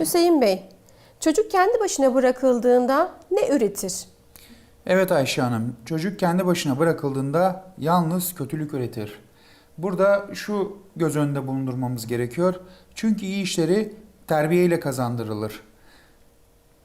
Hüseyin Bey, çocuk kendi başına bırakıldığında ne üretir? Evet Ayşe Hanım, çocuk kendi başına bırakıldığında yalnız kötülük üretir. Burada şu göz önünde bulundurmamız gerekiyor. Çünkü iyi işleri terbiyeyle kazandırılır.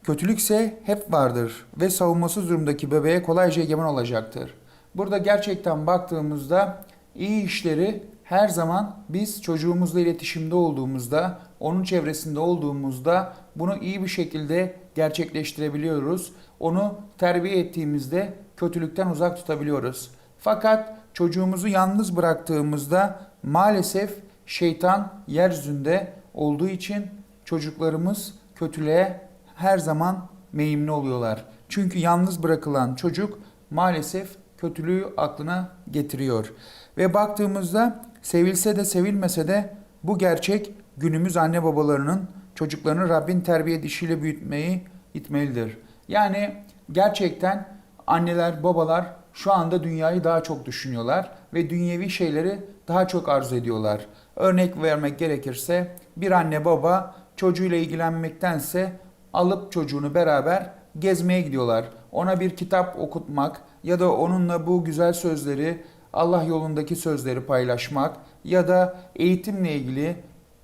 Kötülükse hep vardır ve savunmasız durumdaki bebeğe kolayca egemen olacaktır. Burada gerçekten baktığımızda iyi işleri her zaman biz çocuğumuzla iletişimde olduğumuzda, onun çevresinde olduğumuzda bunu iyi bir şekilde gerçekleştirebiliyoruz. Onu terbiye ettiğimizde kötülükten uzak tutabiliyoruz. Fakat çocuğumuzu yalnız bıraktığımızda maalesef şeytan yeryüzünde olduğu için çocuklarımız kötülüğe her zaman meyimli oluyorlar. Çünkü yalnız bırakılan çocuk maalesef kötülüğü aklına getiriyor. Ve baktığımızda sevilse de sevilmese de bu gerçek günümüz anne babalarının çocuklarını Rabbin terbiye dişiyle büyütmeyi itmelidir. Yani gerçekten anneler, babalar şu anda dünyayı daha çok düşünüyorlar ve dünyevi şeyleri daha çok arzu ediyorlar. Örnek vermek gerekirse bir anne baba çocuğuyla ilgilenmektense alıp çocuğunu beraber gezmeye gidiyorlar. Ona bir kitap okutmak ya da onunla bu güzel sözleri, Allah yolundaki sözleri paylaşmak ya da eğitimle ilgili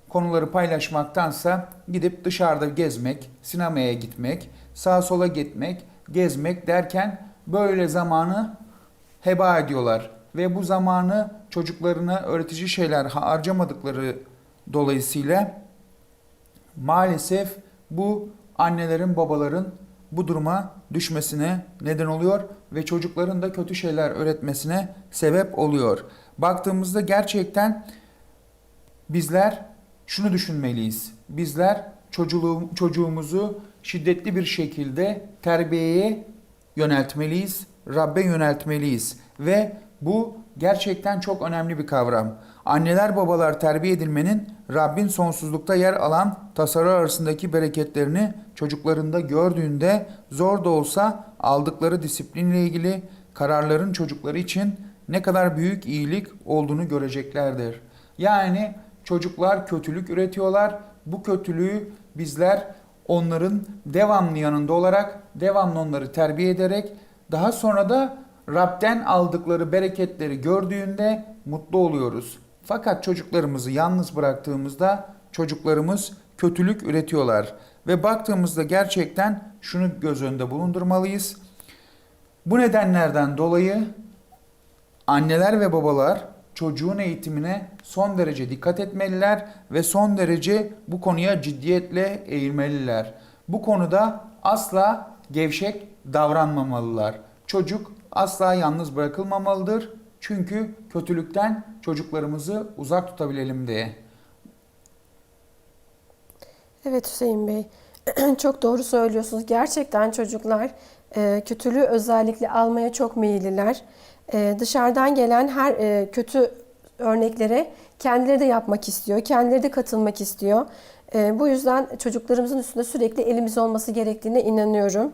konuları paylaşmaktansa gidip dışarıda gezmek, sinemaya gitmek, sağa sola gitmek, gezmek derken böyle zamanı heba ediyorlar. Ve bu zamanı çocuklarına öğretici şeyler harcamadıkları dolayısıyla maalesef bu annelerin, babaların bu duruma düşmesine neden oluyor ve çocukların da kötü şeyler öğretmesine sebep oluyor. Baktığımızda gerçekten bizler şunu düşünmeliyiz. Bizler çocuğu, çocuğumuzu şiddetli bir şekilde terbiyeye yöneltmeliyiz, Rabbe yöneltmeliyiz ve bu gerçekten çok önemli bir kavram. Anneler babalar terbiye edilmenin Rabbin sonsuzlukta yer alan tasarı arasındaki bereketlerini çocuklarında gördüğünde zor da olsa aldıkları disiplinle ilgili kararların çocukları için ne kadar büyük iyilik olduğunu göreceklerdir. Yani çocuklar kötülük üretiyorlar. Bu kötülüğü bizler onların devamlı yanında olarak, devamlı onları terbiye ederek daha sonra da Rab'den aldıkları bereketleri gördüğünde mutlu oluyoruz. Fakat çocuklarımızı yalnız bıraktığımızda çocuklarımız kötülük üretiyorlar. Ve baktığımızda gerçekten şunu göz önünde bulundurmalıyız. Bu nedenlerden dolayı anneler ve babalar çocuğun eğitimine son derece dikkat etmeliler ve son derece bu konuya ciddiyetle eğilmeliler. Bu konuda asla gevşek davranmamalılar. Çocuk asla yalnız bırakılmamalıdır. Çünkü kötülükten çocuklarımızı uzak tutabilelim diye. Evet Hüseyin Bey, çok doğru söylüyorsunuz. Gerçekten çocuklar e, kötülüğü özellikle almaya çok meyilliler. E, dışarıdan gelen her e, kötü örneklere kendileri de yapmak istiyor, kendileri de katılmak istiyor. Bu yüzden çocuklarımızın üstünde sürekli elimiz olması gerektiğine inanıyorum.